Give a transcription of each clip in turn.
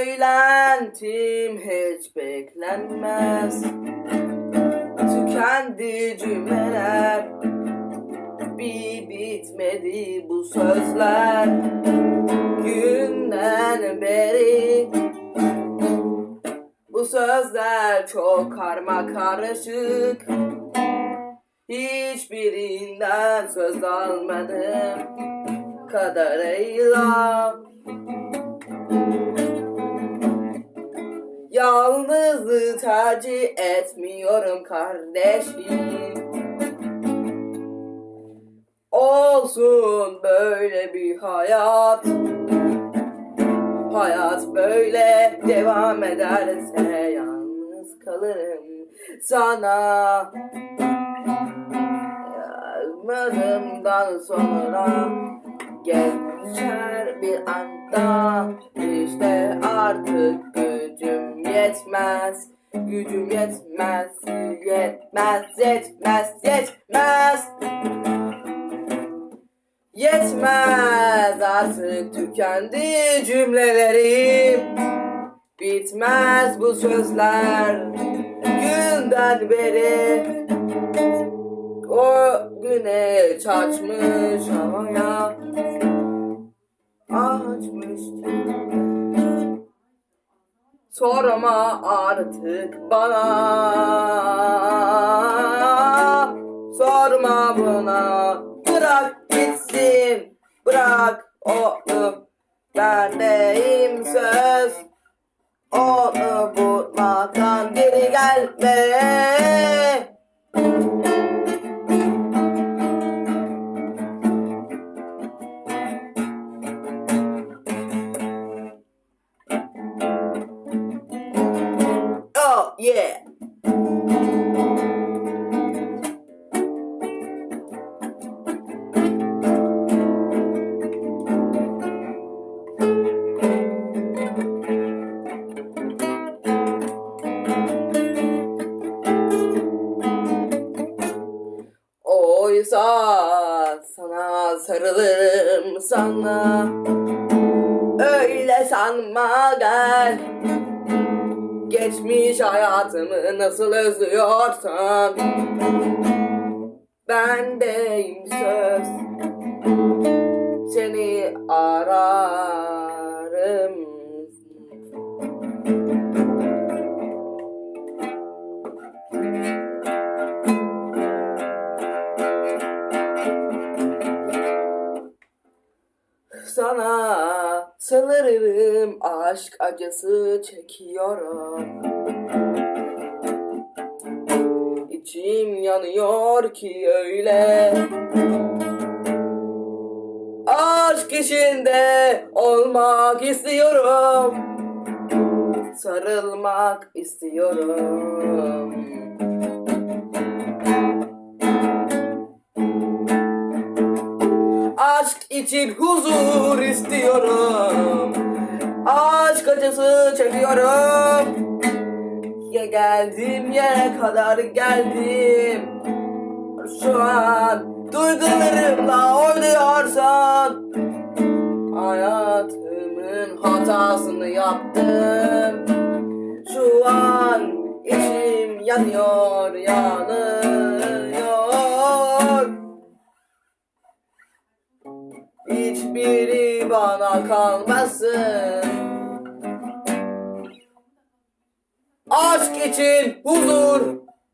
Söylentim hiç beklenmez. Tükendi cümleler. Bir bitmedi bu sözler. Günden beri Bu sözler çok karma karışık. Hiçbirinden söz almadım kadarıyla Yalnızlığı tercih etmiyorum kardeşim. Olsun böyle bir hayat. Hayat böyle devam ederse yalnız kalırım sana. Yazmadığımdan sonra geçer bir anda. İşte artık yetmez. Gücüm yetmez, yetmez, yetmez, yetmez. Yetmez artık tükendi cümlelerim. Bitmez bu sözler günden beri. O güneş açmış havaya Açmış Sorma artık bana. Sorma buna. Bırak gitsin. Bırak onu Bendeyim söz. Onu bulmadan geri gelme sarılırım sana. Öyle sanma gel. Geçmiş hayatımı nasıl özlüyorsan Bendeyim söz. Seni ararım Sana sanırım aşk acısı çekiyorum. İçim yanıyor ki öyle. Aşk içinde olmak istiyorum. Sarılmak istiyorum Aşk için huzur istiyorum. Aşk acısı çekiyorum. Ya geldim yere kadar geldim. Şu an duygularımla oynuyorsan Hayatımın hatasını yaptım. Şu an içim yanıyor yanıyor Hiçbiri bana kalmasın. Aşk için huzur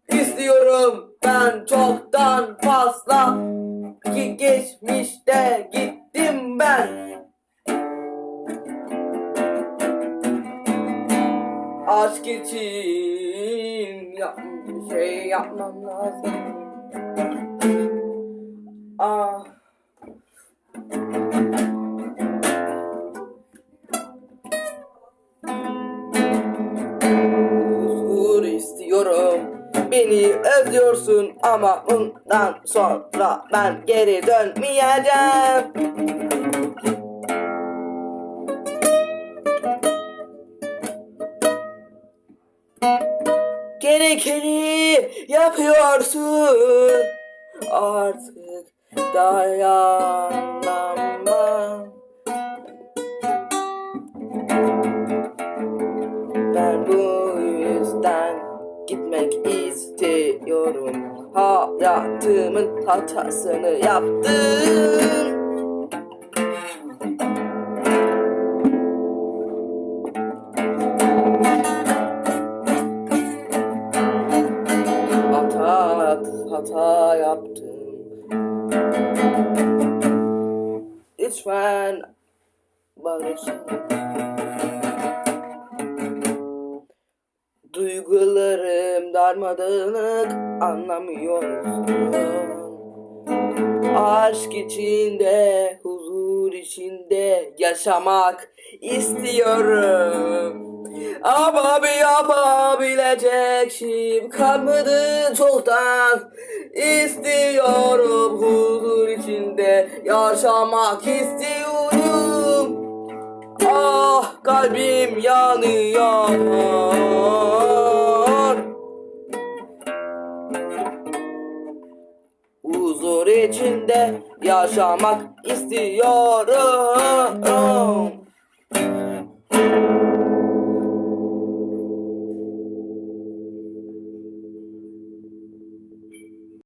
istiyorum ben çoktan fazla. Ki geçmişte gittim ben. Aşk için yap şey yapmam lazım. Ah Beni özlüyorsun ama bundan sonra ben geri dönmeyeceğim. Gerekeni yapıyorsun. Artık dayanamam istiyorum Hayatımın hatasını yaptım. Hata, hata yaptım. Lütfen barışalım Duygularım darmadağınık anlamıyorsun Aşk içinde, huzur içinde yaşamak istiyorum. Ama bir yapabilecek şeyim kalmadı çoktan. İstiyorum huzur içinde yaşamak istiyorum. Ah kalbim yanıyor. Huzur içinde yaşamak istiyorum